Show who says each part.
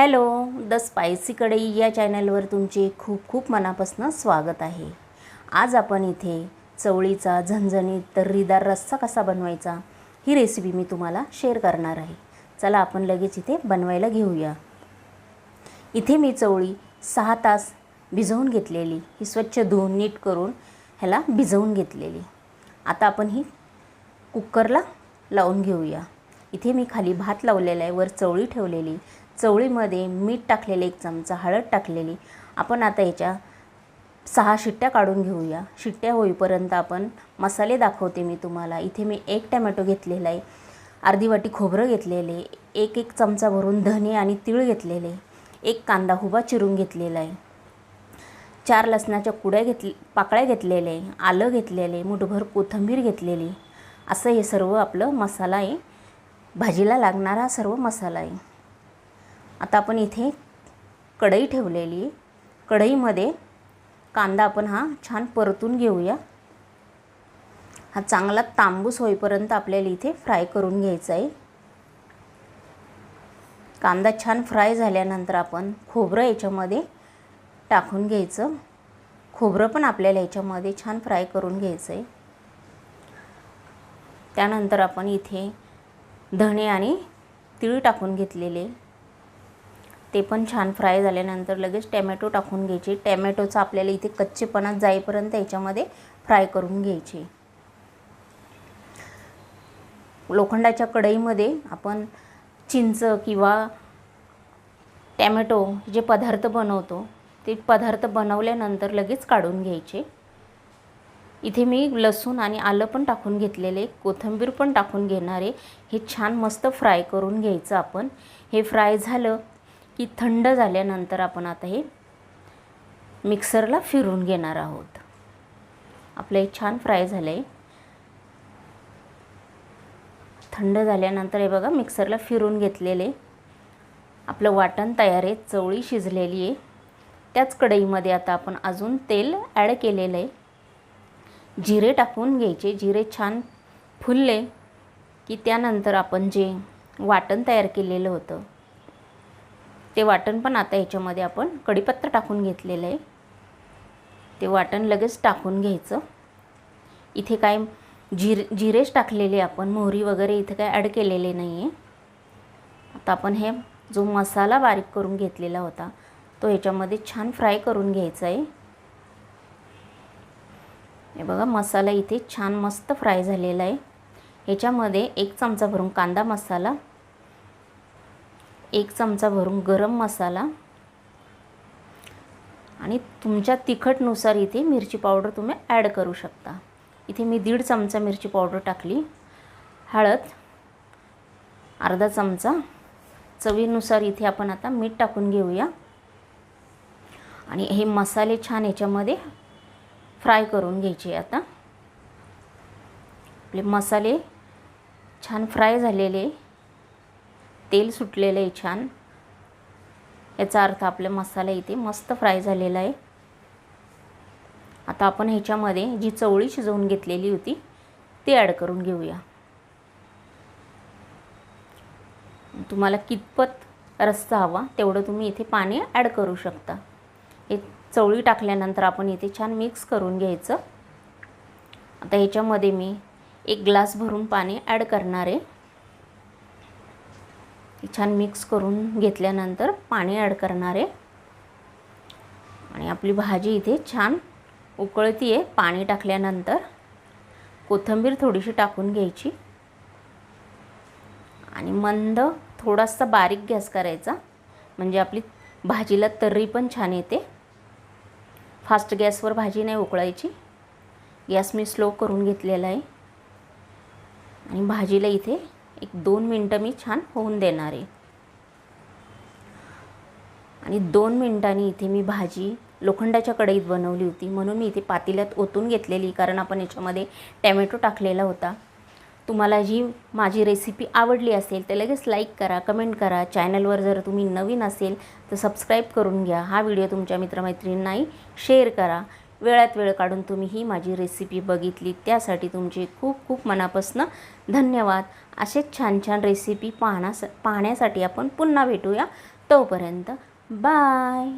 Speaker 1: Hello the spicy कढई या चॅनलवर तुमचे खूप खूप मनापासून स्वागत आहे. आज आपण इथे चवळीचा झणझणीत तर्रीदार रस्सा कसा बनवायचा ही रेसिपी मी तुम्हाला शेअर करणार आहे. चला आपण लगेच इथे बनवायला घेऊया. इथे मी चवळी सहा तास भिजवून घेतलेली. ही स्वच्छ धुवून नीट करून ह्याला भिजवून घेतलेली. आता आपण ही कुकरला लावून घेऊया. इथे मी खाली भात लावलेला आहे. वर चवळी ठेवलेली. चवळीमध्ये मीठ टाकलेले एक चमचा हळद टाकलेली. आपण आता याच्या सहा शिट्ट्या काढून घेऊया. शिट्ट्या होईपर्यंत आपण मसाले दाखवते मी तुम्हाला. इथे मी एक टमॅटो घेतलेला आहे. अर्धी वाटी खोबरं घेतलेले एक एक चमचा भरून धने आणि तीळ घेतलेले एक कांदा हुबा चिरून घेतलेला आहे. चार लसणाच्या कुड्या घेतले पाकळ्या घेतलेले आलं घेतलेले मुठभर कोथिंबीर घेतलेली असं हे सर्व आपलं मसाला आहे. भाजीला लागणारा सर्व मसाला आहे. आता आपण इथे कढई ठेवलेली आहे. कढईमध्ये कांदा आपण हा छान परतून घेऊया. हा चांगला तांबूस होईपर्यंत आपल्याला इथे फ्राय करून घ्यायचा आहे. कांदा छान फ्राय झाल्यानंतर आपण खोबरं याच्यामध्ये टाकून घ्यायचं. खोबरं पण आपल्याला याच्यामध्ये छान फ्राय करून घ्यायचं आहे. त्यानंतर आपण इथे धणे आणि तीळ टाकून घेतलेले. ते पण छान फ्राय झाल्यानंतर लगेच टॅमॅटो टाकून घ्यायचे. टॅमॅटोचं आपल्याला इथे कच्चेपणात जाईपर्यंत याच्यामध्ये फ्राय करून घ्यायचे. लोखंडाच्या कढईमध्ये आपण चिंच किंवा टॅमॅटो जे पदार्थ बनवतो ते पदार्थ बनवल्यानंतर लगेच काढून घ्यायचे. इथे मी लसूण आणि आलं पण टाकून घेतलेले कोथिंबीर पण टाकून घेणारे हे छान मस्त फ्राय करून घ्यायचं आपण. हे फ्राय झालं की थंड झाल्यानंतर आपण आता हे मिक्सरला फिरून घेणार आहोत. आपलं हे छान फ्राय झालं आहे थंड झाल्यानंतर हे बघा मिक्सरला फिरून घेतलेले. आपलं वाटण तयार आहे चवळी शिजलेली आहे. त्याच कढईमध्ये आता आपण अजून तेल ॲड केलेलं आहे. जिरे टाकून घ्यायचे जिरे छान फुलले की त्यानंतर आपण जे वाटण तयार केलेलं होतं ते वाटण पण आता ह्याच्यामध्ये आपण कढीपत्ता टाकून घेतलेलं आहे. ते वाटण लगेच टाकून घ्यायचं. इथे काय जिर जिरेच टाकलेले आपण मोहरी वगैरे इथे काय ॲड केलेले नाही आहे आता आपण हे जो मसाला बारीक करून घेतलेला होता तो ह्याच्यामध्ये छान फ्राय करून घ्यायचा आहे. हे बघा मसाला इथे छान मस्त फ्राय झालेला आहे. ह्याच्यामध्ये एक चमचा भरून कांदा मसाला एक चमचा भरून गरम मसाला आणि तुमच्या तिखटनुसार इथे मिरची पावडर तुम्ही ॲड करू शकता. इथे मी दीड चमचा मिरची पावडर टाकली. हळद अर्धा चमचा. चवीनुसार इथे आपण आता मीठ टाकून घेऊया. आणि हे मसाले छान याच्यामध्ये फ्राय करून घ्यायचे आता. आपले मसाले छान फ्राय झालेले. तेल सुटलेलं आहे छान. याचा अर्थ आपला मसाला इथे मस्त फ्राय झालेला आहे. आता आपण ह्याच्यामध्ये जी चवळी शिजवून घेतलेली होती ती ॲड करून घेऊया. तुम्हाला कितपत रस्सा हवा तेवढं तुम्ही इथे पाणी ॲड करू शकता. हे चवळी टाकल्यानंतर आपण इथे छान मिक्स करून घ्यायचं. आता ह्याच्यामध्ये मी एक ग्लास भरून पाणी ॲड करणार आहे. छान मिक्स करून घेतल्यानंतर पाणी ॲड करणार. आहे आणि आपली भाजी इथे छान उकळती आहे पाणी टाकल्यानंतर. कोथिंबीर थोडीशी टाकून घ्यायची. आणि मंद थोडासा बारीक गॅस करायचा. म्हणजे आपली भाजीला तर्री पण छान येते. फास्ट गॅसवर भाजी नाही उकळायची. गॅस मी स्लो करून घेतलेला आहे. आणि भाजीला इथे एक दोन मिनटं मी छान होऊन देणार आहे. आणि दोन मिनटांनी इथे मी भाजी लोखंडाच्या कढईत बनवली होती. म्हणून मी इथे पातेल्यात ओतून घेतलेली कारण आपण याच्यामध्ये टॅमॅटो टाकलेला होता. तुम्हाला जी माझी रेसिपी आवडली असेल तर लगेच लाईक करा कमेंट करा. चॅनलवर जर तुम्ही नवीन असेल तर सबस्क्राईब करून घ्या. हा व्हिडिओ तुमच्या मित्रमैत्रिणींनाही शेअर करा. वेळात वेळ काढून तुम्ही ही माझी रेसिपी बघितली. त्यासाठी तुमचे खूप खूप मनापासून धन्यवाद. असेच छान छान रेसिपी पाहण्यास पाहण्यासाठी आपण पुन्हा भेटूया तोपर्यंत. बाय